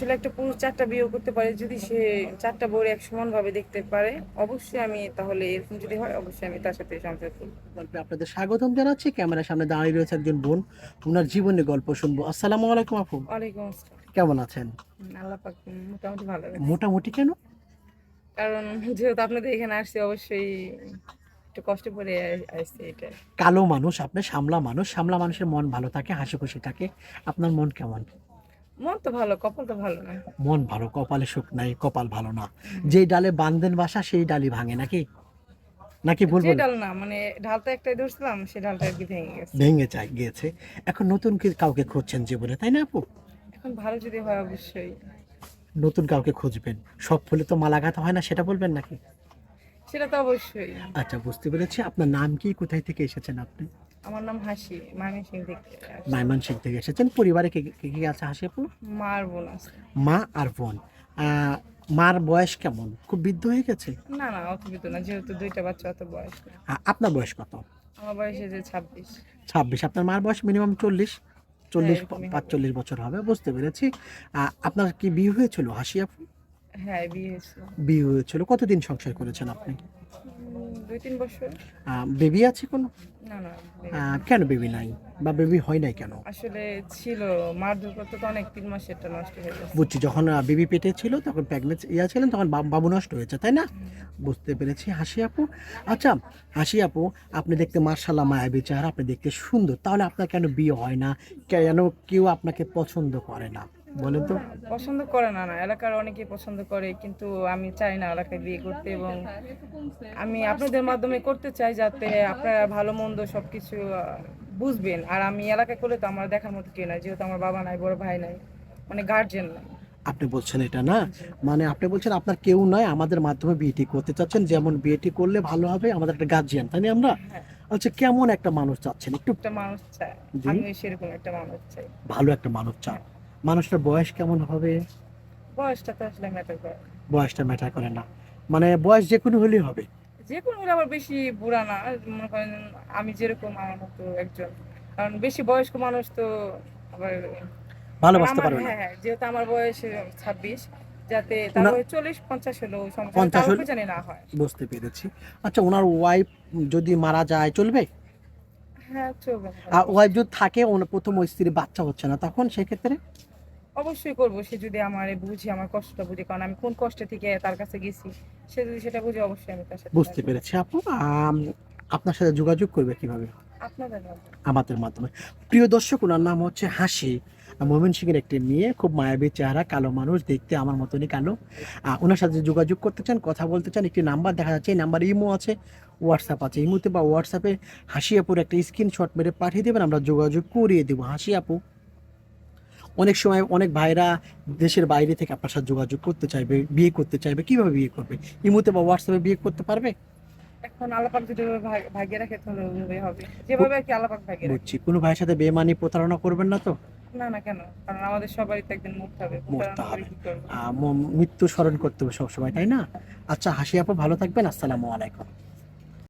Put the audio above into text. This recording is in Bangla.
আসলে একটা পুরুষ চারটা বিয়ে করতে পারে যদি সে চারটা বউরে এক সমান ভাবে দেখতে পারে অবশ্যই আমি তাহলে এরকম যদি হয় অবশ্যই আমি তার সাথে সংসার করব। গল্পে আপনাদের স্বাগতম জানাচ্ছি ক্যামেরার সামনে দাঁড়িয়ে রয়েছে একজন বোন ওনার জীবনের গল্প শুনব। আসসালামু আলাইকুম আপু। ওয়ালাইকুম আসসালাম। কেমন আছেন? আল্লাহ পাক মোটামুটি ভালো আছে। মোটামুটি কেন? কারণ যেহেতু আপনাদের এখানে আসছে অবশ্যই একটু কষ্ট করে আসছে এটা। কালো মানুষ আপনি সামলা মানুষ সামলা মানুষের মন ভালো থাকে হাসি খুশি থাকে। আপনার মন কেমন? মন তো ভালো কপাল তো ভালো না। মন ভালো কপালে সুখ নাই কপাল ভালো না। যেই ডালে বান্ধেন বাসা সেই ডালই ভাঙে নাকি? নাকি বলব ডাল না মানে ঢালটা একটাই ধরছিলাম সে ঢালটা আর কি ভেঙে গেছে। ভেঙে যায় গিয়েছে এখন নতুন কি কাউকে খুঁজছেন জীবনে তাই না আপু? এখন ভালো যদি হয় অবশ্যই। নতুন কাউকে খুঁজবেন সব ফুলে তো মালা গাঁথা হয় না সেটা বলবেন নাকি? সেটা তো অবশ্যই। আচ্ছা বুঝতে পেরেছি। আপনার নাম কি? কোথায় থেকে এসেছেন আপনি? আমার নাম হাসি মামি সিং থেকে। মাইমান সিং থেকে এসেছেন। পরিবারে কে কে আছে হাসি আপু? মার বোন আছে। মা আর বোন। মার বয়স কেমন? খুব বৃদ্ধ হয়ে গেছে? না না অত বিত না যেহেতু দুইটা বাচ্চা অত বয়স আপনার বয়স কত? আমার বয়স যে ছাব্বিশ। ছাব্বিশ। আপনার মার বয়স মিনিমাম চল্লিশ? চল্লিশ হবে। পাঁচচল্লিশ বছর হবে বুঝতে পেরেছি। আপনার কি বিয়ে হয়েছিল হাসি আপু? হ্যাঁ বিয়ে হয়েছিল। বিয়ে হয়েছিল। কতদিন সংসার করেছেন আপনি? দুই তিন বছর বেবি আছে কোনো? না না কেন বেবি নাই? বা বেবি হয় নাই কেন? আসলে ছিল মার দুর্গত তো অনেক তিন মাস এটা নষ্ট হয়ে গেছে। বুঝছি যখন বেবি পেটে ছিল তখন প্রেগনেন্ট ইয়া ছিলেন তখন বাবু নষ্ট হয়েছে তাই না? বুঝতে পেরেছি হাসি আপু। আচ্ছা হাসি আপু আপনি দেখতে মার্শাল্লাহ মায়াবী বিচার আপনি দেখতে সুন্দর। তাহলে আপনার কেন বিয়ে হয় না? কেন কেউ আপনাকে পছন্দ করে না? বলেন তো। পছন্দ করে না না এলাকার অনেকেই পছন্দ করে কিন্তু আমি চাই না এলাকায় বিয়ে করতে এবং আমি আপনাদের মাধ্যমে করতে চাই যাতে আপনারা ভালো মন্দ সবকিছু আহ, বুঝবেন। আর আমি এলাকায় করলে তো আমার দেখার মতো কেউ নাই যেহেতু আমার বাবা নাই বড় ভাই নাই মানে গার্জেন নাই। আপনি বলছেন এটা না? মানে আপনি বলছেন আপনার কেউ নয় আমাদের মাধ্যমে বিয়েটি করতে চাচ্ছেন। যেমন বিয়েটি করলে ভালো হবে আমাদের একটা গার্জিয়ান তাই না আমরা? হ্যাঁ। আচ্ছা কেমন একটা মানুষ চাচ্ছেন একটু? একটা মানুষ চাই। আমি সেরকম একটা মানুষ চাই। ভালো একটা মানুষ চান। মানুষটার বয়স কেমন হবে? বয়সটা তো আসলে ম্যাটার করে। বয়সটা ম্যাটার করে না। মানে বয়স যে কোনো হলেই হবে। যে কোনো হলে আবার বেশি বুড়া না। মনে করেন আমি যেরকম আমার মতো একজন। কারণ বেশি বয়স্ক মানুষ তো আবার ভালোবাসতে পারবে না। হ্যাঁ হ্যাঁ যেহেতু আমার বয়স ছাব্বিশ যাতে তার চল্লিশ পঞ্চাশ হলেও সমস্যা 50 তারপরে হলে- জানি না হয়। বুঝতে পেরেছি। আচ্ছা ওনার ওয়াইফ যদি মারা যায় চলবে? আর ওয়াইফ যদি থাকে ওনার প্রথম স্ত্রী বাচ্চা হচ্ছে না তখন সেক্ষেত্রে? অবশ্যই করব সে যদি আমার বুঝে আমার কষ্টটা বুঝে কারণ আমি কোন কষ্টে থেকে তার কাছে গেছি সে যদি সেটা বুঝে অবশ্যই আমি তার সাথে বুঝতে পেরেছি আপু। আপনার সাথে যোগাযোগ করবে কীভাবে? আপনাদের আমাদের মাধ্যমে। প্রিয় দর্শক ওনার নাম হচ্ছে হাসি। মোমিন সিংয়ের একটি মেয়ে খুব মায়াবী চেহারা কালো মানুষ দেখতে আমার মতনই কালো। ওনার সাথে যোগাযোগ করতে চান কথা বলতে চান একটি নাম্বার দেখা যাচ্ছে এই নাম্বার ইমো আছে হোয়াটসঅ্যাপ আছে। ইমোতে বা হোয়াটসঅ্যাপে হাসি আপুর একটা স্ক্রিনশট মেরে পাঠিয়ে দেবেন আমরা যোগাযোগ করিয়ে দেবো। হাসি আপু অনেক সময় অনেক ভাইরা দেশের বাইরে থেকে আপনার সাথে যোগাযোগ করতে চাইবে বিয়ে করতে চাইবে কীভাবে বিয়ে করবে? ইমোতে বা হোয়াটসঅ্যাপে বিয়ে করতে পারবে? এখন আলাপাক যদি ওভাবে রাখে তাহলে হবে। যেভাবে আর কি আলাপাক ভাগ্যে বুঝছি। কোনো ভাইয়ের সাথে বেমানি প্রতারণা করবেন না তো? না না কেন? কারণ আমাদের সবারই তো একদিন হবে। মরতে হবে। মৃত্যু স্মরণ করতে হবে সবসময় তাই না? আচ্ছা হাসি আপু ভালো থাকবেন। আসসালামু আলাইকুম।